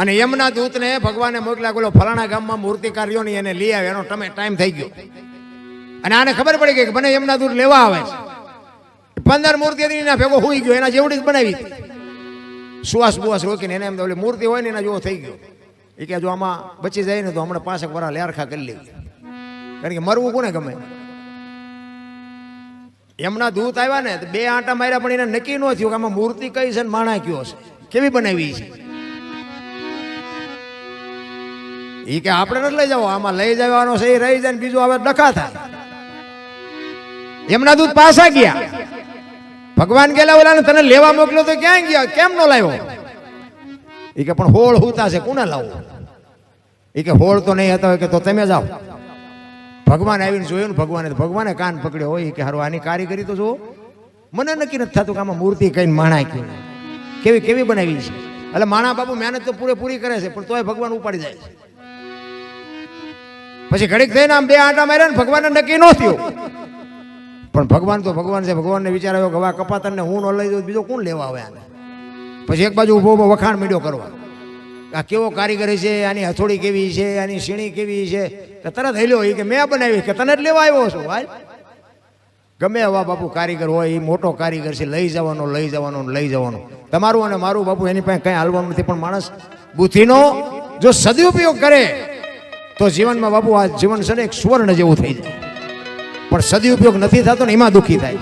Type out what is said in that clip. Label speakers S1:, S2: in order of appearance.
S1: અને યમના દૂતને ભગવાને મોકલ્યા, બોલો, ફલાણા ગામમાં મૂર્તિકાર રહ્યો ને એને લઈ આવે એનો તમે ટાઈમ થઈ ગયો. અને આને ખબર પડી ગઈ કે મને યમના દૂત લેવા આવે છે. પંદર મૂર્તિ એના ભેગો હોઈ ગયો, એના જેવડી જ બનાવી. સુવાસ બુવાસ રોકીને એને એમ તો મૂર્તિ હોય ને એના જેવો થઈ ગયો. એ કે જો આમાં બચી જાય ને તો હમણાં પાસેક વરા લેરખા કરી લેવી. કારણ કે મરવું કોને ગમે? એમના દૂત આવ્યા ને બે આંટા માર્યા, પણ એને નક્કી ન થયું કે આમાં મૂર્તિ કઈ છે ને માણા કયો છે. કેવી બનાવી છે? એ કે આપણે નથી લઈ જવો, આમાં લઈ જવાનો છે એ રહી જાય બીજું હવે ડખા થાય. એમના દૂધ પાછા ગયા. ભગવાન ગયેલા ઓલા તને લેવા મોકલ્યો તો ક્યાં ગયા? કેમ નો લાવ્યો? એ કે, પણ હોળ હુતા છે, કોને લાવો? એ કે, હોળ તો નહીં હતા કે, તો તમે જાઓ. ભગવાન આવીને જોયું ને ભગવાને ભગવાને કાન પકડ્યો. હોય કે, હારું, આની કારીગરી તો જુઓ. મને નક્કી નથી થતું કે આમાં મૂર્તિ કઈ માણા ક્યું કેવી કેવી બનાવી છે? એટલે માણા બાપુ મહેનત તો પૂરેપૂરી કરે છે, પણ તોય ભગવાન ઉપાડી જાય છે. પછી ઘડીક થઈને આમ બે આંટા માર્યા ને ભગવાનને નક્કી ન થયું. પણ ભગવાન તો ભગવાન છે, ભગવાનને વિચાર આવ્યો કે આ કપાતરને હું ન લઈ જાઉં બીજો કોણ લેવા આવે આને? પછી એક બાજુ ઊભો ઊભો વખાણ મીડ્યો કરવા. આ કેવો કારીગર છે, આની હથોડી કેવી છે, આની સીણી કેવી છે? કે તરત હેલ્યો એ કે મેં બનાવી કે તને જ લેવા આવ્યો છું ભાઈ ગમે એવા બાપુ કારીગર હોય એ મોટો કારીગર છે, લઈ જવાનો લઈ જવાનો લઈ જવાનો. તમારું અને મારું બાપુ એની પાસે કંઈ હાલવાનું નથી, પણ માણસ બુદ્ધિનો જો સદુપયોગ કરે તો જીવનમાં બાપુ આ જીવન છે ને એક સુવર્ણ જેવું થઈ જાય. પણ સદુપયોગ નથી થતો ને એમાં દુઃખી થાય